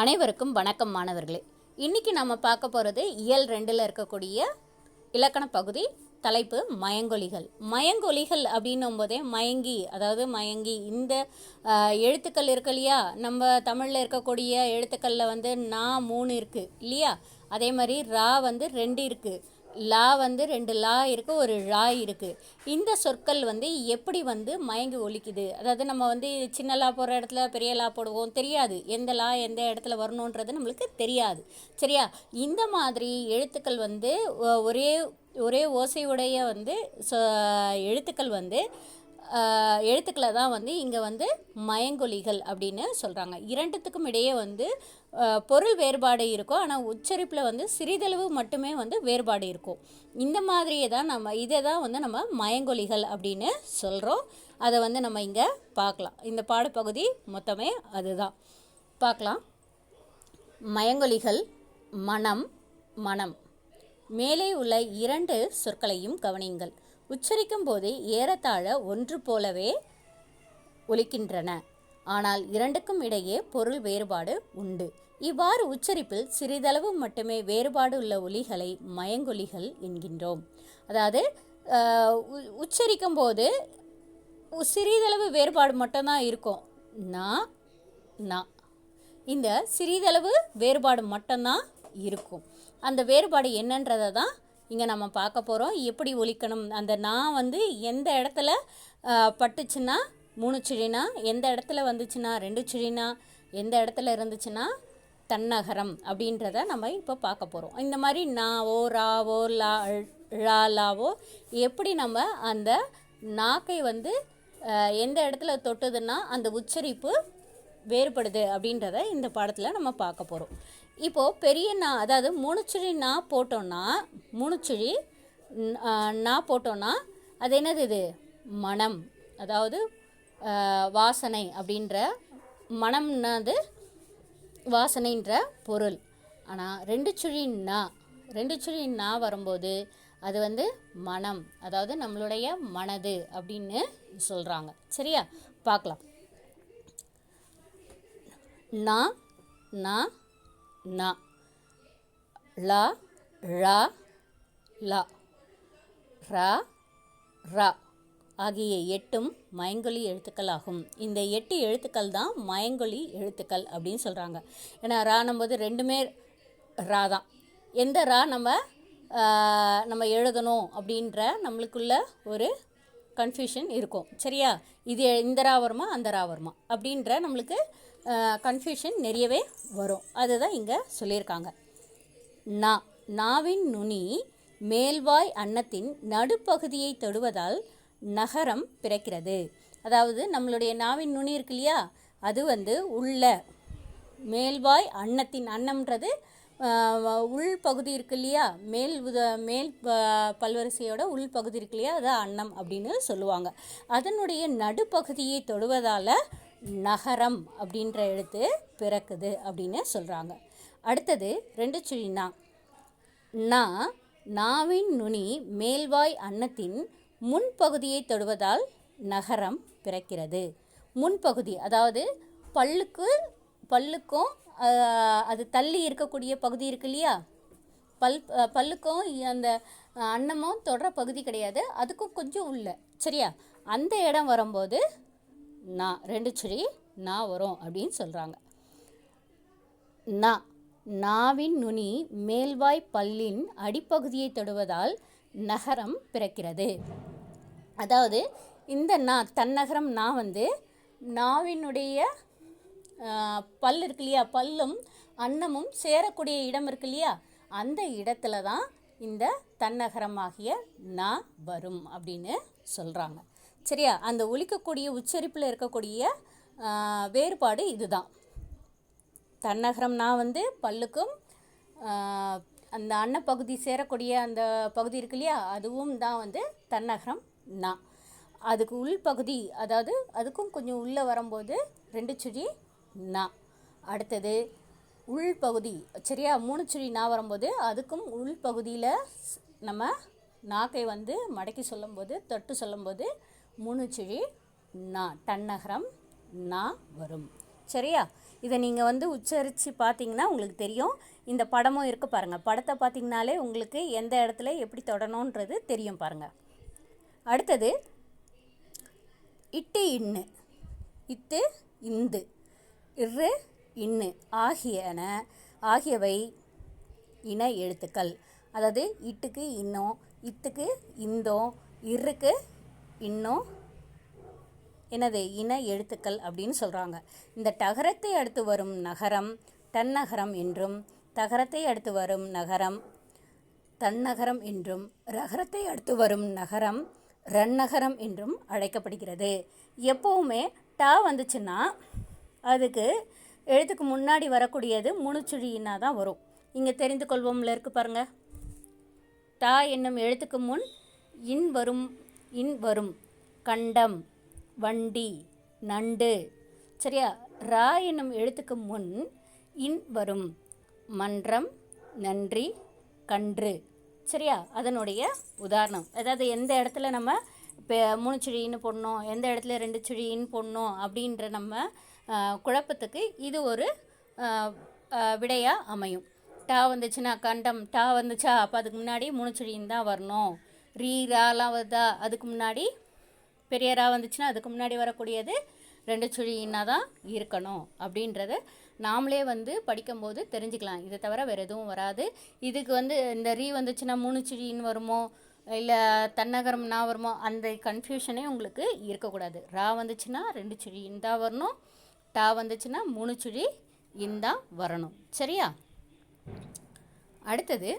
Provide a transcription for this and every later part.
அனைவருக்கும் வணக்கம் மாணவர்களே. இன்னைக்கு நம்ம பார்க்க போகிறது இயல் ரெண்டில் இருக்கக்கூடிய இலக்கண பகுதி தலைப்பு மயங்கொலிகள். மயங்கொலிகள் அப்படின்னும் போதே மயங்கி அதாவது மயங்கி இந்த எழுத்துக்கள் இருக்கு இல்லையா? நம்ம தமிழில் இருக்கக்கூடிய எழுத்துக்களில் வந்து நா மூணு இருக்குது இல்லையா? அதே மாதிரி ரா வந்து ரெண்டு இருக்குது லா வந்து ரெண்டு லா இருக்குது ஒரு ழா இருக்குது இந்த சொற்கள் வந்து எப்படி வந்து மயங்கி ஒலிக்குது? அதாவது நம்ம வந்து சின்ன லா போடுற இடத்துல பெரிய லா போடுவோம் தெரியாது. எந்த லா எந்த இடத்துல வரணுன்றது நம்மளுக்கு தெரியாது. சரியா? இந்த மாதிரி எழுத்துக்கள் வந்து ஒரே ஒரே ஓசையுடைய வந்து சொ- எழுத்துக்கள் வந்து எழுத்துக்களை தான் வந்து இங்கே வந்து மயங்கொலிகள் அப்படின்னு சொல்கிறாங்க இரண்டுத்துக்கும் இடையே வந்து பொருள் வேறுபாடு இருக்கும். ஆனால் உச்சரிப்பில் வந்து சிறிதளவு மட்டுமே வந்து வேறுபாடு இருக்கும். இந்த மாதிரியே தான் நம்ம இதை தான் வந்து நம்ம மயங்கொலிகள் அப்படின்னு சொல்கிறோம் அதை வந்து நம்ம இங்கே பார்க்கலாம். இந்த பாடப்பகுதி மொத்தமே அதுதான். பார்க்கலாம். மயங்கொலிகள் மனம் மனம். மேலே உள்ள இரண்டு சொற்களையும் கவனியுங்கள். உச்சரிக்கும் போதே ஏறத்தாழ ஒன்று போலவே ஒலிக்கின்றன. ஆனால் இரண்டுக்கும் இடையே பொருள் வேறுபாடு உண்டு. இவ்வாறு உச்சரிப்பில் சிறிதளவு மட்டுமே வேறுபாடு உள்ள ஒலிகளை மயங்கொலிகள் என்கின்றோம். அதாவது உ- உச்சரிக்கும் போது சிறிதளவு வேறுபாடு மட்டும்தான் இருக்கும். நான் நான் இந்த சிறிதளவு வேறுபாடு மட்டும்தான் இருக்கும். அந்த வேறுபாடு என்னன்றதை தான் இங்கே நம்ம பார்க்க போகிறோம் எப்படி ஒழிக்கணும் அந்த நான் வந்து எந்த இடத்துல பட்டுச்சுன்னா மூணு சுழினா எந்த இடத்துல வந்துச்சுன்னா ரெண்டு சுழினா எந்த இடத்துல இருந்துச்சுன்னா தன்னகரம் அப்படின்றத நம்ம இப்போ பார்க்க போகிறோம் இந்த மாதிரி நாவோ ராவோ லா ழா லாவோ எப்படி நம்ம அந்த நாக்கை வந்து எந்த இடத்துல தொட்டுதுன்னா அந்த உச்சரிப்பு வேறுபடுது அப்படின்றத இந்த பாடத்தில் நம்ம பார்க்க போகிறோம் இப்போது பெரிய நா அதாவது மூணுச்சுழி நா போட்டோன்னா மூணு சுழி நா போட்டோன்னா அது என்னது இது? மனம். அதாவது வாசனை அப்படின்ற மனம்னாது வாசனைன்ற பொருள். ஆனால் ரெண்டு சுழி நா ரெண்டு சுழி நா வரும்போது அது வந்து மனம். அதாவது நம்மளுடைய மனது அப்படின்னு சொல்கிறாங்க சரியா? பார்க்கலாம் நான் நா நா. லா ழா. லா ரா ரா ஆகிய எட்டும் மயங்கொலி எழுத்துக்கள் ஆகும். இந்த எட்டு எழுத்துக்கள் தான் மயங்கொலி எழுத்துக்கள் அப்படின்னு சொல்கிறாங்க ஏன்னா ரானும்போது ரெண்டுமே ரா தான். எந்த ரா நம்ம நம்ம எழுதணும் அப்படின்ற நம்மளுக்குள்ள ஒரு கன்ஃபியூஷன் இருக்கும். சரியா? இது இந்த ரா வருமா அந்த ரா வருமா? அப்படின்ற நம்மளுக்கு கன்ஃபியூஷன் நிறையவே வரும். அதுதான் இங்கே சொல்லியிருக்காங்க. நா நாவின் நுனி மேல்வாய் அன்னத்தின் நடுப்பகுதியை தொடுவதால் நகரம் பிறக்கிறது. அதாவது நம்மளுடைய நாவின் நுனி இருக்கு இல்லையா? அது வந்து உள்ள மேல்வாய் அன்னத்தின் அன்னம்ன்றது உள் பகுதி இருக்கு இல்லையா? மேல் உத- மேல் ப- பல்வரிசையோட உள் பகுதி இருக்கு இல்லையா? அது அன்னம் அப்படின்னு சொல்லுவாங்க. அதனுடைய நடுப்பகுதியை தொடுவதால் நகரம் அப்படின்ற எழுத்து பிறக்குது அப்படின்னு சொல்கிறாங்க அடுத்தது ரெண்டு சுழி நா நாவின் நுனி மேல்வாய் அன்னத்தின் முன்பகுதியை தொடுவதால் நகரம் பிறக்கிறது. முன்பகுதி அதாவது பல்லுக்கு பல்லுக்கும் அது தள்ளி இருக்கக்கூடிய பகுதி இருக்கு இல்லையா? பல் பல்லுக்கும் அந்த அன்னமும் தொடர பகுதி கிடையாது. அதுக்கும் கொஞ்சம் உள்ள சரியா? அந்த இடம் வரும்போது நா ரெண்டு சுழி நா வரும் அப்படின்னு சொல்கிறாங்க நா நாவின் நுனி மேல்வாய் பல்லின் அடிப்பகுதியை தொடுவதால் நகரம் பிறக்கிறது. அதாவது இந்த நா தன்னகரம் நா வந்து நாவினுடைய பல் இருக்கு இல்லையா? பல்லும் அன்னமும் சேரக்கூடிய இடம் இருக்கு இல்லையா? அந்த இடத்துல தான் இந்த தன்னகரமாகிய நா வரும் அப்படின்னு சொல்கிறாங்க சரியா? அந்த ஒழிக்கக்கூடிய உச்சரிப்பில் இருக்கக்கூடிய வேறுபாடு இதுதான். தன்னகரம் வந்து பல்லுக்கும் அந்த அன்னப்பகுதி சேரக்கூடிய அந்த பகுதி இருக்கு இல்லையா? அதுவும் தான் வந்து தன்னகரம் நான். அதுக்கு உள்பகுதி அதாவது அதுக்கும் கொஞ்சம் உள்ளே வரும்போது ரெண்டு சுழி நா அடுத்தது உள்பகுதி சரியா? மூணு சுழி நா வரும்போது அதுக்கும் உள்பகுதியில் நம்ம நாக்கை வந்து மடக்கி சொல்லும்போது தொட்டு சொல்லும்போது முணுச்சிழி நா தன்னகரம் நா வரும். சரியா? இதை நீங்கள் வந்து உச்சரித்து பார்த்தீங்கன்னா உங்களுக்கு தெரியும். இந்த படமும் இருக்குது பாருங்கள் படத்தை பார்த்தீங்கனாலே உங்களுக்கு எந்த இடத்துல எப்படி தொடணுன்றது தெரியும் பாருங்கள் அடுத்தது இட்டு இன்னு. இத்து இந்து. இரு இன்னு. ஆகியன ஆகியவை இன எழுத்துக்கள். அதாவது இட்டுக்கு இன்னும் இத்துக்கு இந்தோம் இருக்கு இன்னும் என்னது இன எழுத்துக்கள் அப்படின்னு சொல்கிறாங்க இந்த டகரத்தை அடுத்து வரும் நகரம் தன்னகரம் என்றும் தகரத்தை அடுத்து வரும் நகரம் தன்னகரம் என்றும் ரகரத்தை அடுத்து வரும் நகரம் ரன்னகரம் என்றும் அழைக்கப்படுகிறது. எப்போவுமே டா வந்துச்சுன்னா அதுக்கு எழுத்துக்கு முன்னாடி வரக்கூடியது முணுச்சுழியினா தான் வரும். இங்கே தெரிந்து கொள்வோம்ல இருக்கு பாருங்க. டா என்னும் எழுத்துக்கு முன் இன் வரும் இன் வரும் கண்டம் வண்டி நண்டு. சரியா? ரா என்னும் எழுத்துக்கு முன் இன் வரும் மன்றம் நன்றி கன்று. சரியா? அதனுடைய உதாரணம். அதாவது எந்த இடத்துல நம்ம இப்போ மூணு சுழின்னு போடணும் எந்த இடத்துல ரெண்டு சுழின்னு போடணும் அப்படின்ற நம்ம குழப்பத்துக்கு இது ஒரு விடையாக அமையும். டா வந்துச்சுன்னா கண்டம் டா வந்துச்சா? அப்போ அதுக்கு முன்னாடி மூணு சுழின்னு தான் வரணும். ரீராலாம் வருதா அதுக்கு முன்னாடி பெரிய ரா வந்துச்சுன்னா அதுக்கு முன்னாடி வரக்கூடியது ரெண்டு சுழின்னா தான் இருக்கணும் அப்படின்றத நாமளே வந்து படிக்கும்போது தெரிஞ்சுக்கலாம். இதை தவிர வேறு எதுவும் வராது. இதுக்கு வந்து இந்த ரீ வந்துச்சுன்னா மூணு சுழின்னு வருமோ இல்லை தன்னகரம் நான் வருமோ அந்த கன்ஃபியூஷனே உங்களுக்கு இருக்கக்கூடாது. ரா வந்துச்சுன்னா ரெண்டு சுழி இந்தா வரணும். டா வந்துச்சுன்னா மூணு சுழி இந்தா வரணும். சரியா? அடுத்தது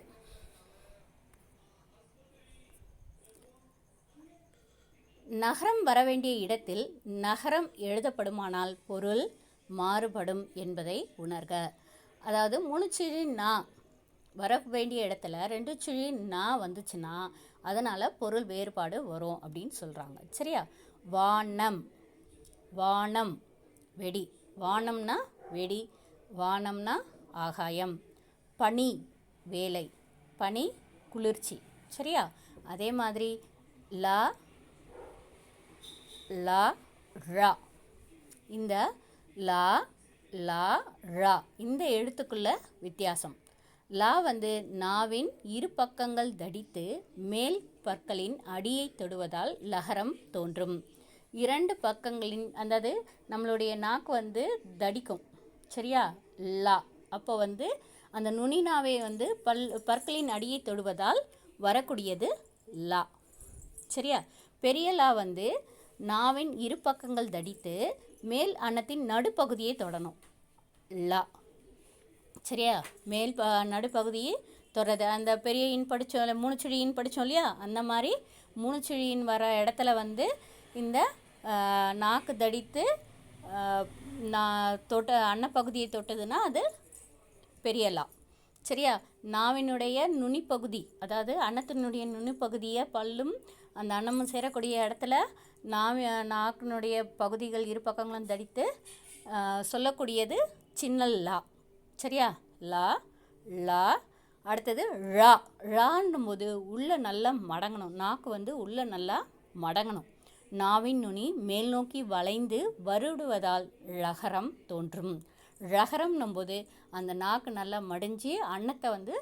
நகரம் வரவேண்டிய இடத்தில் நகரம் எழுதப்படுமானால் பொருள் மாறுபடும் என்பதை உணர்க. அதாவது மூணு நா வர வேண்டிய இடத்துல ரெண்டு சுழி நா வந்துச்சுன்னா அதனால் பொருள் வேறுபாடு வரும் அப்படின்னு சொல்கிறாங்க சரியா? வானம். வானம் வெடி. வானம்னா வெடி வானம்னா ஆகாயம். பனி வேலை. பனி குளிர்ச்சி. சரியா? அதே மாதிரி லா லா ரா. இந்த லா லா ரா. இந்த எழுத்துக்குள்ள வித்தியாசம். லா வந்து நாவின் இரு பக்கங்கள் தடித்து மேல் பற்களின் அடியை தொடுவதால் லகரம் தோன்றும். இரண்டு பக்கங்களின் அதாவது நம்மளுடைய நாக்கு வந்து தடிக்கும். சரியா? லா. அப்போ வந்து அந்த நுனிநாவை வந்து பல் பற்களின் அடியை தொடுவதால் வரக்கூடியது லா. சரியா? பெரிய லா வந்து நாவின் இரு பக்கங்கள் தடித்து மேல் அன்னத்தின் நடுப்பகுதியை தொடணும். லா. சரியா? மேல் ப நடுப்பகுதியை தொடருது அந்த பெரிய இன் படித்தோம் மூணு சுழி படித்தோம் இல்லையா? அந்த மாதிரி மூணு வர இடத்துல வந்து இந்த நாக்கு தடித்து நான் தொட்ட அன்னப்பகுதியை தொட்டதுன்னா அது பெரிய லா. சரியா? நாவினுடைய நுனிப்பகுதி அதாவது அன்னத்தினுடைய நுனிப்பகுதியை பல்லும் அந்த அன்னமும் சேரக்கூடிய இடத்துல நாவி நாக்கினுடைய பகுதிகள் இரு பக்கங்களும் தடித்து சொல்லக்கூடியது சின்ன லா. சரியா? லா லா. அடுத்தது ழா. ழான்னும் போது உள்ளே நல்லா மடங்கணும். நாக்கு வந்து உள்ளே நல்லா மடங்கணும். நாவின் நுனி மேல் நோக்கி வளைந்து வருடுவதால் ழகரம் தோன்றும். ழகரம்னும் போது அந்த நாக்கு நல்லா மடிஞ்சு அன்னத்தை வந்து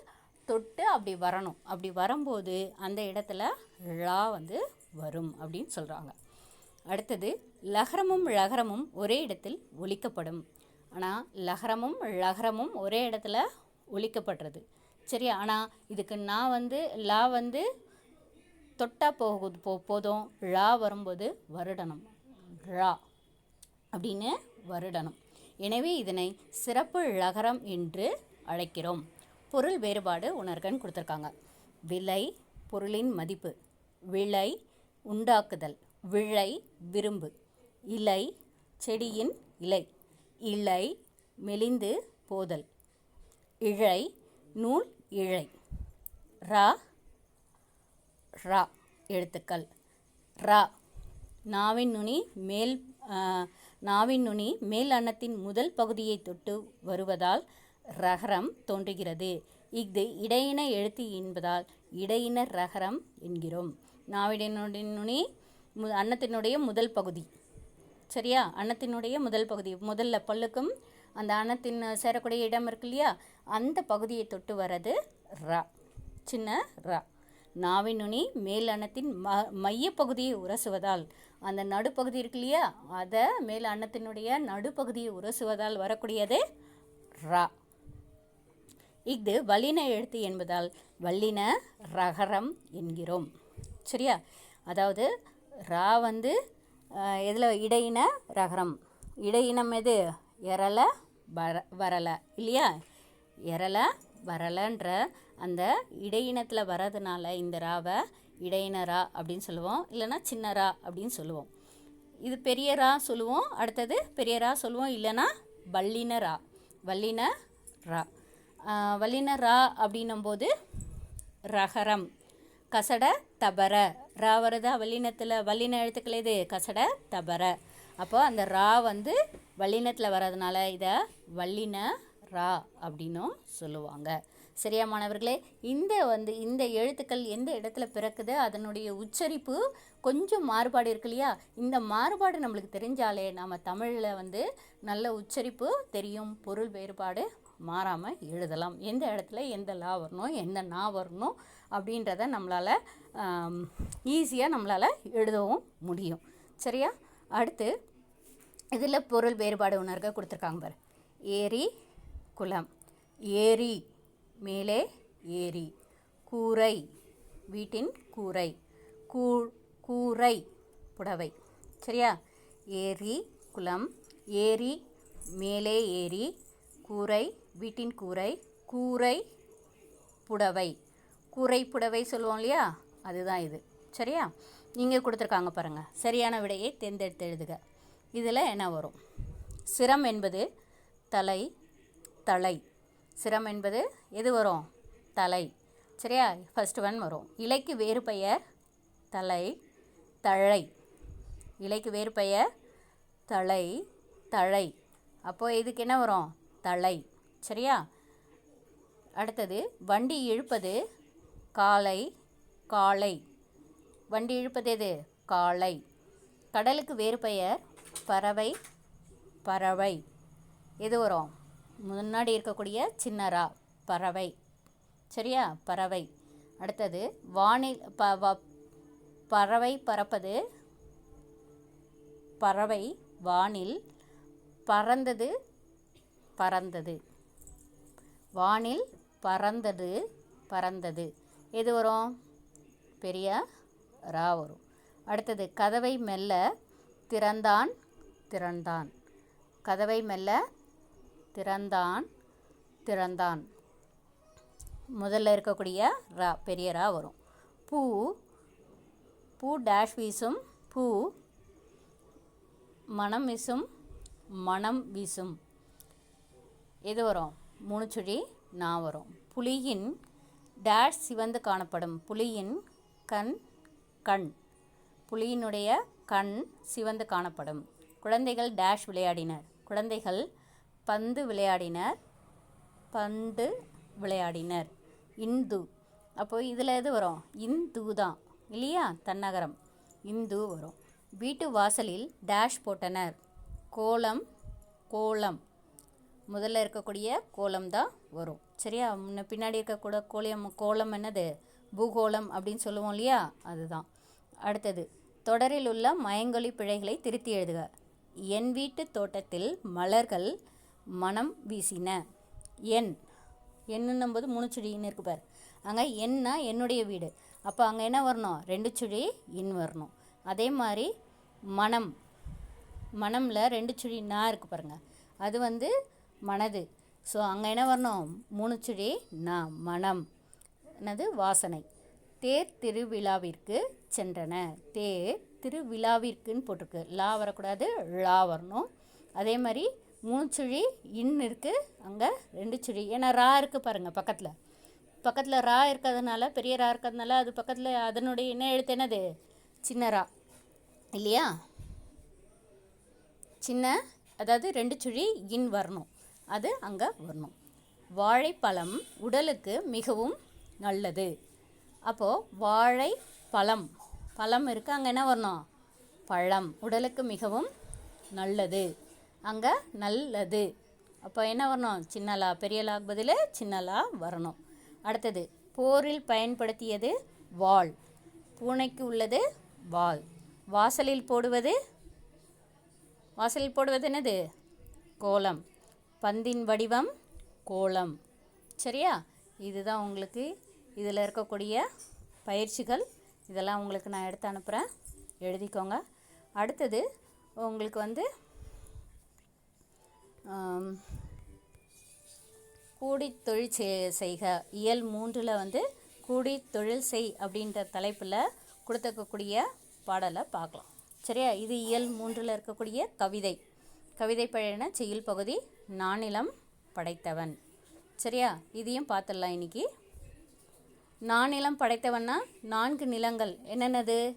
தொட்டு அப்படி வரணும். அப்படி வரும்போது அந்த இடத்துல ழா வந்து வரும் அப்படின்னு சொல்கிறாங்க அடுத்தது லகரமும் ழகரமும் ஒரே இடத்தில் ஒலிக்கப்படும். ஆனால் லகரமும் ழகரமும் ஒரே இடத்துல ஒலிக்கப்படுறது சரி ஆனால் இதுக்கு நான் வந்து லா வந்து தொட்டா போகுது போ போதும். ழா வரும்போது வருடணும். ழா அப்படின்னு வருடணும். எனவே இதனை சிறப்பு ழகரம் என்று அழைக்கிறோம். பொருள் வேறுபாடு உணர்கன் கொடுத்துருக்காங்க. விலை பொருளின் மதிப்பு. விளை உண்டாக்குதல். விழை விரும்பு. இலை செடியின் இலை. இலை மெலிந்து போதல். இழை நூல் இழை. ரா ரா எழுத்துக்கள். ரா நாவின் நுனி மேல் நாவின் நுனி மேல் அன்னத்தின் முதல் பகுதியை தொட்டு வருவதால் ரகரம் தோன்றுகிறது. இஃது இடையின எழுத்து என்பதால் இடையின ரகரம் என்கிறோம். நாவிடனுடைய நுனி மு அன்னத்தினுடைய முதல் பகுதி. சரியா? அன்னத்தினுடைய முதல் பகுதி. முதல்ல பல்லுக்கும் அந்த அன்னத்தின் சேரக்கூடிய இடம் இருக்கு இல்லையா? அந்த பகுதியை தொட்டு வர்றது ரா. சின்ன ரா. நாவின் நுனி மேல் அன்னத்தின் ம மையப்பகுதியை உரசுவதால் அந்த நடுப்பகுதி இருக்கு இல்லையா? அதை மேல் அன்னத்தினுடைய நடுப்பகுதியை உரசுவதால் வரக்கூடியது ரா. இது வல்லின எழுத்து என்பதால் வல்லின ரகரம் என்கிறோம். சரியா? அதாவது ரா வந்து எதில்? இடையின ரகரம். இடையினம் எது? எரல வர வரலை இல்லையா? எரல வரலைன்ற அந்த இடையினத்தில் வரதுனால இந்த ராவை இடையினரா அப்படின்னு சொல்லுவோம். இல்லைன்னா சின்ன ரா அப்படின்னு சொல்லுவோம். இது பெரிய ரா சொல்லுவோம். அடுத்தது பெரியரா சொல்லுவோம். இல்லைன்னா வல்லினரா. வல்லின ரா வல்லின ரா அப்படின்னும்போது ரகரம். கசட தபர. ரா வருதா வல்லினத்தில்? வல்லின எழுத்துக்கள் இது கசட தபர. அப்போ அந்த ரா வந்து வல்லினத்தில் வர்றதுனால இதை வல்லின ரா அப்படின்னும் சொல்லுவாங்க. சரியா மாணவர்களே இந்த வந்து இந்த எழுத்துக்கள் எந்த இடத்துல பிறக்குது? அதனுடைய உச்சரிப்பு கொஞ்சம் மாறுபாடு இருக்கு இல்லையா? இந்த மாறுபாடு நம்மளுக்கு தெரிஞ்சாலே நம்ம தமிழில் வந்து நல்ல உச்சரிப்பு தெரியும் பொருள் வேறுபாடு மாறாமல் எழுதலாம். எந்த இடத்துல எந்த லா வரணும் எந்த நா வரணும் அப்படின்றத நம்மளால் ஈஸியாக நம்மளால் எழுதவும் முடியும். சரியா? அடுத்து இதில் பொருள் வேறுபாடு உணர்க கொடுத்துருக்காங்க பாரு. ஏரி குளம். ஏரி மேலே ஏரி கூரை. வீட்டின் கூரை. கூ கூரை. புடவை. சரியா? ஏரி குளம். ஏரி மேலே ஏரி கூரை வீட்டின் கூரை. கூரை புடவை. கூரை புடவை சொல்லுவோம் இல்லையா? அதுதான் இது. சரியா? நீங்கள் கொடுத்துருக்காங்க பாருங்கள் சரியான விடையை தேர்ந்தெடுத்து எழுதுக. இதில் என்ன வரும்? சிரம் என்பது தலை தலை. சிரம் என்பது எது வரும்? தலை. சரியா? ஃபஸ்ட்டு ஒன் வரும். இலைக்கு வேறு பெயர் தலை தழை. இலைக்கு வேறு பெயர் தலை தழை. அப்போது இதுக்கு என்ன வரும்? தலை. சரியா? அடுத்தது வண்டி இழுப்பது காலை காளை வண்டி இழுப்பது எது? காளை கடலுக்கு வேறு பெயர் பறவை பறவை. எது வரும்? முன்னாடி இருக்கக்கூடிய சின்னரா பறவை. சரியா? பறவை. அடுத்தது வானில் ப வ- பறவை பறப்பது பறவை வானில் பறந்தது பறந்தது. வானில் பறந்தது பறந்தது. எது வரும்? பெரிய ரா வரும். அடுத்தது கதவை மெல்ல திறந்தான் திறந்தான். கதவை மெல்ல திறந்தான் திறந்தான். முதல்ல இருக்கக்கூடிய ரா பெரிய ரா வரும். பூ பூ டேஷ் வீசும் பூ மனம் வீசும் மனம் வீசும். எது வரும்? மூணுச்சுழி நான் வரும். புலியின் டேஷ் சிவந்து காணப்படும். புலியின் கண் கண். புலியினுடைய கண் சிவந்து காணப்படும். குழந்தைகள் டேஷ் விளையாடினர். குழந்தைகள் பந்து விளையாடினர். பந்து விளையாடினர். இந்து. அப்போ இதில் எது வரும்? இந்து தான். இல்லையா? தன்னகரம். இந்து வரும். வீட்டு வாசலில் டேஷ் போட்டனர். கோலம் கோலம். முதல்ல இருக்கக்கூடிய கோலம் தான் வரும். சரியா? முன்ன பின்னாடி இருக்கக்கூட கோலம் கோலம் என்னது? பூகோளம் அப்படின்னு சொல்லுவோம் இல்லையா? அதுதான். அடுத்தது தொடரில் உள்ள மயங்கொலி பிழைகளை திருத்தி எழுதுக. என் வீட்டு தோட்டத்தில் மலர்கள் மனம் வீசின. என். என்னும்போது மூணு சுழின்னு இருக்கு பாரு. அங்கே என்னா என்னுடைய வீடு. அப்போ அங்கே என்ன வரணும்? ரெண்டு சுழி இன் வரணும். அதே மாதிரி மனம். மனமில் ரெண்டு சுழி நா இருக்கு பாருங்க. அது வந்து மனது. ஸோ அங்கே என்ன வரணும்? மூணு சுழி நா மனம். என்னது? வாசனை. தேர் திருவிழாவிற்கு சென்றன. தேர் திருவிழாவிற்குன்னு போட்டிருக்கு. லா வரக்கூடாது ழா வரணும். அதே மாதிரி மூணு சுழி இன் இருக்குது அங்கே ரெண்டு சுழி. ஏன்னா ரா இருக்குது பாருங்கள் பக்கத்தில். பக்கத்தில் ரா இருக்கிறதுனால பெரிய ரா இருக்கிறதுனால அது பக்கத்தில் அதனுடைய என்ன எழுத்து என்னது? சின்ன ரா. இல்லையா? சின்ன அதாவது ரெண்டு சுழி இன் வரணும். அது அங்கே வரணும். வாழைப்பழம் உடலுக்கு மிகவும் நல்லது. அப்போது வாழைப்பழம். பழம் இருக்குது அங்கே என்ன வரணும்? பழம் உடலுக்கு மிகவும் நல்லது. அங்கே நல்லது. அப்போ என்ன வரணும்? சின்னலா பெரியலா பதில் சின்னலா வரணும். அடுத்தது போரில் பயன்படுத்தியது வாள். பூனைக்கு உள்ளது வாள். வாசலில் போடுவது? வாசலில் போடுவது என்னது? கோலம். பந்தின் வடிவம் கோலம். சரியா? இதுதான் உங்களுக்கு இதில் இருக்கக்கூடிய பயிற்சிகள். இதெல்லாம் உங்களுக்கு நான் எடுத்து அனுப்புகிறேன் எழுதிக்கோங்க. அடுத்தது உங்களுக்கு வந்து கூடி தொழில் செய்க. இயல் மூன்றில் வந்து கூடி தொழில் செய் அப்படின்ற தலைப்பில் கொடுத்துருக்கக்கூடிய பாடலை பார்க்கலாம். சரியா? இது இயல் மூன்றில் இருக்கக்கூடிய கவிதை. கவிதை பழையன செயல் பகுதி நானிலம் படைத்தவன். சரியா? இதையும் பார்த்துடலாம் இன்னைக்கு. நானிலம் படைத்தவன்னா நான்கு நிலங்கள். என்னென்னது?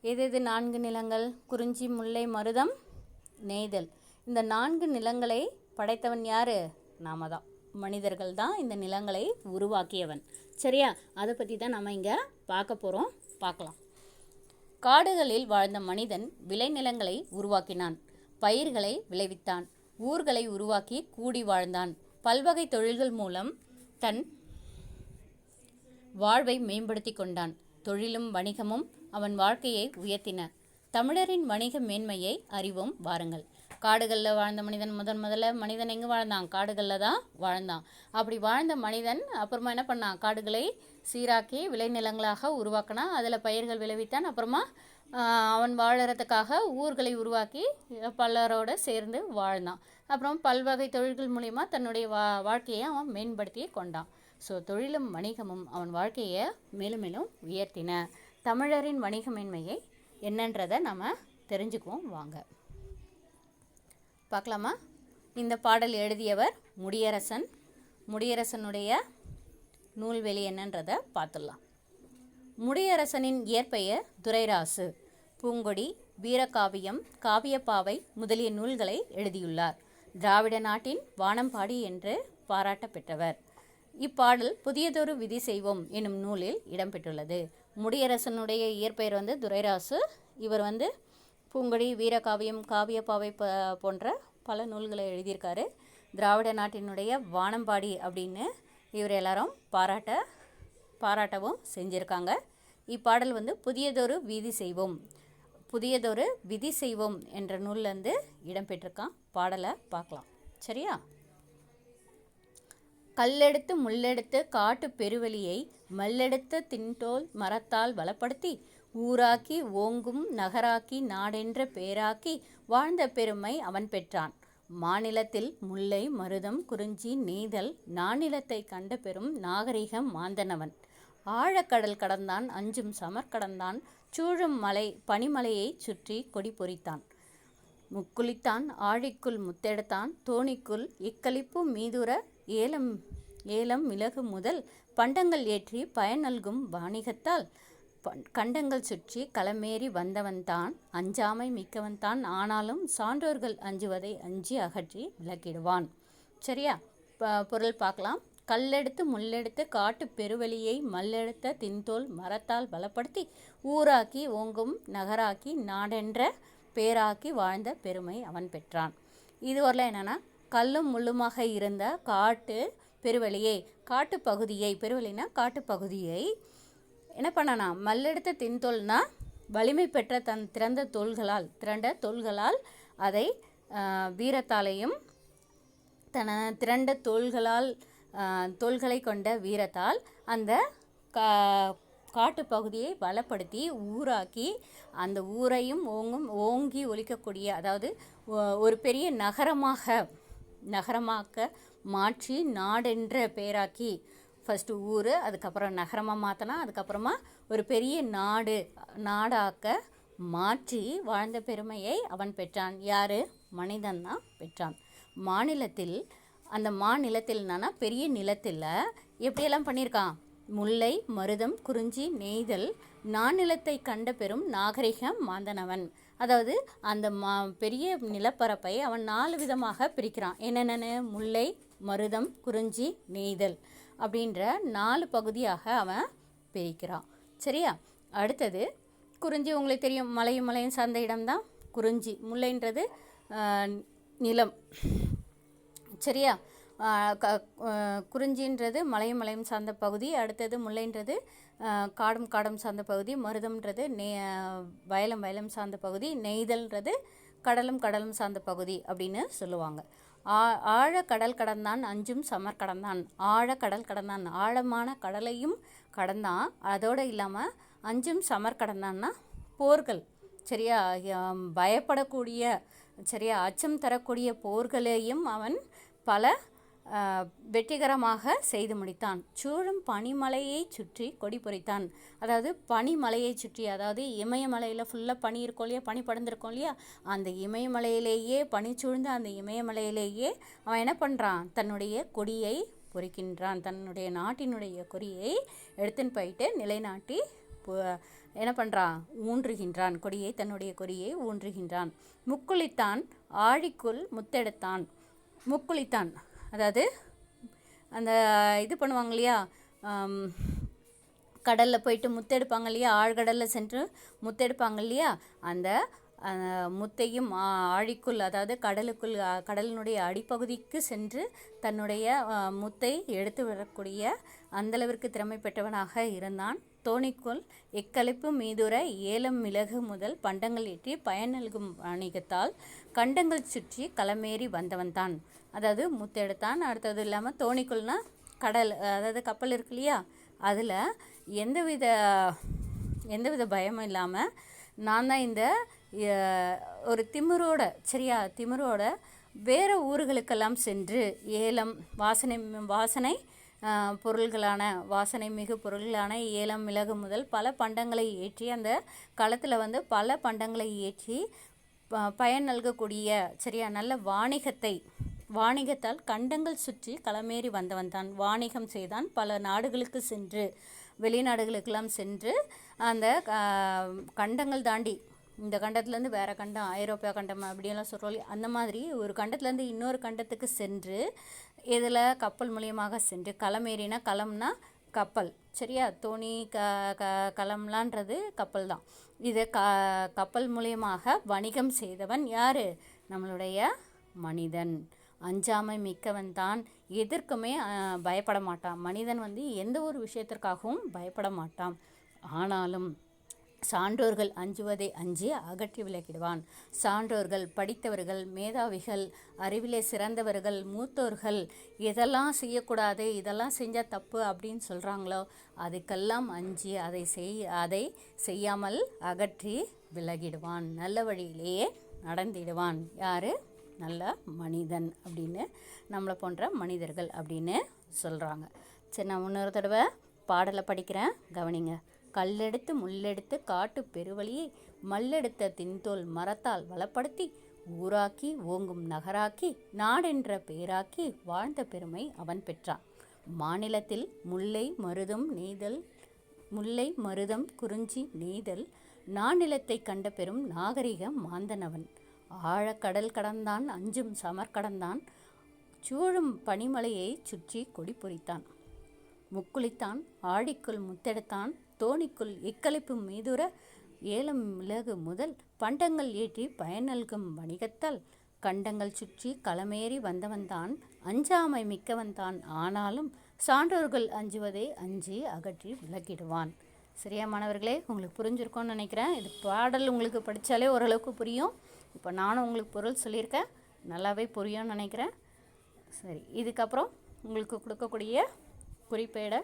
எது எது நான்கு நிலங்கள்? குறிஞ்சி முல்லை மருதம் நெய்தல். இந்த நான்கு நிலங்களை படைத்தவன் யார்? நாம தான். மனிதர்கள் தான் இந்த நிலங்களை உருவாக்கியவன். சரியா? அதை பற்றி தான் நம்ம இங்கே பார்க்க போகிறோம் பார்க்கலாம். காடுகளில் வாழ்ந்த மனிதன் விளைநிலங்களை உருவாக்கினான். பயிர்களை விளைவித்தான். ஊர்களை உருவாக்கி கூடி வாழ்ந்தான். பல்வகை தொழில்கள் மூலம் தன் வாழ்வை மேம்படுத்தி கொண்டான். தொழிலும் வணிகமும் அவன் வாழ்க்கையை உயர்த்தின. தமிழரின் வணிக மேன்மையை அறிவோம் வாருங்கள். காடுகளில் வாழ்ந்த மனிதன் முதன் முதல்ல மனிதன் எங்கே வாழ்ந்தான்? காடுகளில் தான் வாழ்ந்தான். அப்படி வாழ்ந்த மனிதன் அப்புறமா என்ன பண்ணான்? காடுகளை சீராக்கி விளைநிலங்களாக உருவாக்கினான். அதில் பயிர்கள் விளைவித்தான். அப்புறமா அவன் வாழறதுக்காக ஊர்களை உருவாக்கி பலரோடு சேர்ந்து வாழ்ந்தான். அப்புறம் பல்வகை தொழில்கள் மூலிமா தன்னுடைய வா வாழ்க்கையை அவன் மேம்படுத்தி கொண்டான். ஸோ தொழிலும் வணிகமும் அவன் வாழ்க்கையை மேலும் மேலும் உயர்த்தின. தமிழரின் வணிகமின்மையை என்னன்றதை நம்ம தெரிஞ்சுக்குவோம். வாங்க. பார்க்கலாமா? இந்த பாடல் எழுதியவர் முடியரசன். முடியரசனுடைய நூல்வெளி என்னன்றதை பார்த்துடலாம். முடியரசனின் இயற்பெயர் துரைராசு. பூங்கொடி வீரகாவியம் காவியப்பாவை முதலிய நூல்களை எழுதியுள்ளார். திராவிட நாட்டின் வானம்பாடி என்று பாராட்ட பெற்றவர் இப்பாடல் புதியதொரு விதி செய்வோம் எனும் நூலில் இடம்பெற்றுள்ளது. முடியரசனுடைய இயற்பெயர் வந்து துரைராசு. இவர் வந்து பூங்கொடி வீரகாவியம் காவியப்பாவை ப போன்ற பல நூல்களை எழுதியிருக்காரு. திராவிட நாட்டினுடைய வானம்பாடி அப்படின்னு இவர் எல்லாரும் பாராட்ட பாராட்டவும் செஞ்சுருக்காங்க. இப்பாடல் வந்து புதியதொரு விதி செய்வோம் புதியதொரு விதி செய்வோம் என்ற நூல்லேருந்து இடம்பெற்றிருக்கான். பாடலை பார்க்கலாம். சரியா? கல்லெடுத்து முள்ளெடுத்து காட்டு பெருவெளியை மல்லெடுத்து தின்டோல் மரத்தால் வளப்படுத்தி ஊராக்கி ஓங்கும் நகராக்கி நாடென்ற பேராக்கி வாழ்ந்த பெருமை அவன் பெற்றான். மாநிலத்தில் முல்லை மருதம் குறிஞ்சி நீதல் நானிலத்தை கண்ட பெரும் நாகரிகம் மாந்தனவன். ஆழக்கடல் கடந்தான் அஞ்சும் சமர் கடந்தான் சூழும் மலை பனிமலையைச் சுற்றி கொடி பொறித்தான். முக்குளித்தான் ஆழிக்குள் முத்தெடுத்தான் தோணிக்குள் இக்களிப்பு மீதுர ஏலம் ஏலம் மிளகு முதல் பண்டங்கள் ஏற்றி பயன் நல்கும் வாணிகத்தால் கண்டங்கள் சுற்றி களமேறி வந்தவன்தான் அஞ்சாமை மிக்கவன்தான் ஆனாலும் சான்றோர்கள் அஞ்சுவதை அஞ்சி அகற்றி விளக்கிடுவான். சரியா? ப- பொருள் பார்க்கலாம். கல்லெடுத்து முள்ளெடுத்து காட்டு பெருவெளியை மல்லெடுத்த தின்தோல் மரத்தால் பலப்படுத்தி ஊராக்கி ஓங்கும் நகராக்கி நாடென்ற பேராக்கி வாழ்ந்த பெருமை அவன் பெற்றான். இது வரல என்னென்னா கல்லும் முள்ளுமாக இருந்த காட்டு பெருவெளியை காட்டுப்பகுதியை பெருவெளினா காட்டுப்பகுதியை என்ன பண்ணனா மல்லெடுத்த தின்தோல்னா வலிமை பெற்ற தன் திறந்த தோள்களால் திரண்ட தோள்களால் அதை வீரத்தாலையும் தன திரண்ட தோள்களால் தோள்களை கொண்ட வீரத்தால் அந்த கா காட்டுப் பகுதியை பலப்படுத்தி ஊராக்கி அந்த ஊரையும் ஓங்கும் ஓங்கி ஒழிக்கக்கூடிய அதாவது ஒரு பெரிய நகரமாக நகரமாக்க மாற்றி நாடென்ற பேராக்கி ஃபஸ்ட்டு ஊர் அதுக்கப்புறம் நகரமாக மாற்றினா அதுக்கப்புறமா ஒரு பெரிய நாடு நாடாக்க மாற்றி வாழ்ந்த பெருமையை அவன் பெற்றான். யார்? மனிதன் தான் பெற்றான். மாநிலத்தில் அந்த மாநிலத்தில்னா பெரிய நிலத்தில் எப்படியெல்லாம் பண்ணியிருக்கான் முல்லை மருதம் குறிஞ்சி நெய்தல் நானிலத்தை கண்ட பெரும் நாகரிகம் மாந்தனவன். அதாவது அந்த மா பெரிய நிலப்பரப்பை அவன் நாலு விதமாக பிரிக்கிறான். என்னென்னு முல்லை மருதம் குறிஞ்சி நெய்தல். அப்படின்ற நாலு பகுதியாக அவன் பிரிக்கிறான். சரியா? அடுத்தது குறிஞ்சி உங்களுக்கு தெரியும் மலையும் மலையும் சார்ந்த இடம்தான். குறிஞ்சி முல்லைன்றது நிலம். சரியா? க குறிஞ்சின்றது மலையும் மலையும் சார்ந்த பகுதி அடுத்தது முல்லைன்றது காடும் காடும் சார்ந்த பகுதி மருதம்ன்றது நெ வயலும் வயலம் சார்ந்த பகுதி நெய்தல்ன்றது கடலும் கடலும் சார்ந்த பகுதி அப்படின்னு சொல்லுவாங்க. ஆ ஆழ கடல் கடந்தான் அஞ்சும் சமர் கடந்தான் ஆழ கடல் கடந்தான். ஆழமான கடலையும் கடந்தான் அதோடு இல்லாமல் அஞ்சும் சமர் கடந்தான்னா போர்கள். சரியா? பயப்படக்கூடிய சரியா? அச்சம் தரக்கூடிய போர்களையும் அவன் பல வெற்றிகரமாக செய்து முடித்தான். சூழும் பனிமலையை சுற்றி கொடி பொறித்தான். அதாவது பனிமலையை சுற்றி அதாவது இமயமலையில் ஃபுல்லாக பனி இருக்கும் இல்லையா? பனி படர்ந்துருக்கும் இல்லையா? அந்த இமயமலையிலேயே பனி சூழ்ந்த அந்த இமயமலையிலேயே அவன் என்ன பண்ணுறான் தன்னுடைய கொடியை பொறிக்கின்றான். தன்னுடைய நாட்டினுடைய கொடியை எடுத்துன்னு போயிட்டு நிலைநாட்டி என்ன பண்ணுறான் ஊன்றுகின்றான். கொடியை தன்னுடைய கொடியை ஊன்றுகின்றான். முக்குளித்தான். ஆழிக்குள் முத்தெடுத்தான். முக்குளித்தான். அதாவது அந்த இது பண்ணுவாங்க இல்லையா? கடலில் போயிட்டு முத்தெடுப்பாங்க இல்லையா? ஆழ்கடலில் சென்று முத்தெடுப்பாங்க இல்லையா? அந்த முத்தையும் ஆழிக்குள் அதாவது கடலுக்குள் கடலினுடைய அடிப்பகுதிக்கு சென்று தன்னுடைய முத்தை எடுத்து வரக்கூடிய அந்தளவிற்கு திறமை பெற்றவனாக இருந்தான். தோணிக்குள் எக்கலைப்பு மீதுர ஏலம் மிளகு முதல் பண்டங்கள் ஏற்றி பயன் நல்கும் வணிகத்தால் கண்டங்கள் சுற்றி களமேறி வந்தவன்தான். அதாவது முத்தெடுத்தான் அடுத்தது இல்லாமல் தோணிக்குள்னா கடல் அதாவது கப்பல் இருக்கு இல்லையா? அதில் எந்தவித எந்தவித பயமும் இல்லாமல் நான் தான் இந்த ஒரு திமிரோட சரியா திமிரோட வேறு ஊர்களுக்கெல்லாம் சென்று ஏலம் வாசனை வாசனை பொருள்களான வாசனை மிகு பொருள்களான ஏலம் மிளகு முதல் பல பண்டங்களை ஏற்றி அந்த களத்தில் வந்து பல பண்டங்களை ஏற்றி ப- பயன் நல்கக்கூடிய சரியா நல்ல வாணிகத்தை வாணிகத்தால் கண்டங்கள் சுற்றி களமேறி வந்தவன் தான். வாணிகம் செய்தான் பல நாடுகளுக்கு சென்று வெளிநாடுகளுக்கெல்லாம் சென்று அந்த கண்டங்கள் தாண்டி இந்த கண்டத்துலேருந்து வேறு கண்டம் ஐரோப்பியா கண்டம் அப்படியெல்லாம் சொல்கிறோம் அந்த மாதிரி ஒரு கண்டத்துலேருந்து இன்னொரு கண்டத்துக்கு சென்று இதில் கப்பல் மூலியமாக சென்று களமேறினா களம்னா கப்பல் சரியா? தோணி க க களம்லான்றது கப்பல் தான். இது க கப்பல் மூலியமாக வணிகம் செய்தவன் யார்? நம்மளுடைய மனிதன். அஞ்சாமை மிக்கவன் தான். எதற்குமே பயப்பட மாட்டான். மனிதன் வந்து எந்த ஒரு விஷயத்திற்காகவும் பயப்பட மாட்டான். ஆனாலும் சான்றோர்கள் அஞ்சுவதை அஞ்சி அகற்றி விலகிடுவான். சான்றோர்கள் படித்தவர்கள் மேதாவிகள் அறிவிலே சிறந்தவர்கள் மூத்தோர்கள் எதெல்லாம் செய்யக்கூடாது இதெல்லாம் செஞ்சால் தப்பு அப்படின்னு சொல்கிறாங்களோ அதுக்கெல்லாம் அஞ்சி அதை செய் அதை செய்யாமல் அகற்றி விலகிடுவான். நல்ல வழியிலேயே நடந்திடுவான். யார்? நல்ல மனிதன் அப்படின்னு நம்மளை போன்ற மனிதர்கள் அப்படின்னு சொல்கிறாங்க சரி நான் இன்னொரு தடவை பாடலை படிக்கிறேன். கவனிங்க. கல்லெடுத்து முள்ளெடுத்து காட்டு பெருவழியை மல்லெடுத்த தின்தோல் மரத்தால் வளப்படுத்தி ஊராக்கி ஓங்கும் நகராக்கி நாடென்ற பேராக்கி வாழ்ந்த பெருமை அவன் பெற்றான். மாநிலத்தில் முல்லை மருதம் நெய்தல் முல்லை மருதம் குறிஞ்சி நெய்தல் நானிலத்தை கண்ட பெரும் நாகரிக மாந்தனவன் ஆழக்கடல் கடந்தான் அஞ்சும் சமர் கடந்தான். சூழும் பனிமலையை சுற்றி கொடி பொறித்தான். முக்குளித்தான் ஆடிக்குள் முத்தெடுத்தான். தோணிக்குள் எக்களிப்பு மீதுர ஏலம் மிளகு முதல் பண்டங்கள் ஏற்றி பயன் நல்கும் வணிகத்தால் கண்டங்கள் சுற்றி களமேறி வந்தவன்தான் அஞ்சாமை மிக்கவன்தான். ஆனாலும் சான்றோர்கள் அஞ்சுவதை அஞ்சி அகற்றி விலகிடுவான் சரியா மாணவர்களே உங்களுக்கு புரிஞ்சிருக்கோன்னு நினைக்கிறேன். இது பாடல் உங்களுக்கு படித்தாலே ஓரளவுக்கு புரியும். இப்போ நானும் உங்களுக்கு பொருள் சொல்லியிருக்கேன். நல்லாவே புரியும்னு நினைக்கிறேன். சரி இதுக்கப்புறம் உங்களுக்கு கொடுக்கக்கூடிய குறிப்பேடை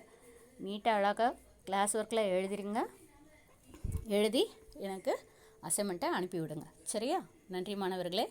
நீட்டாக அழகாக கிளாஸ் ஒர்க்கில் எழுதிருங்க. எழுதி எனக்கு அசைன்மெண்ட்டை அனுப்பிவிடுங்க. சரியா? நன்றி மாணவர்களே.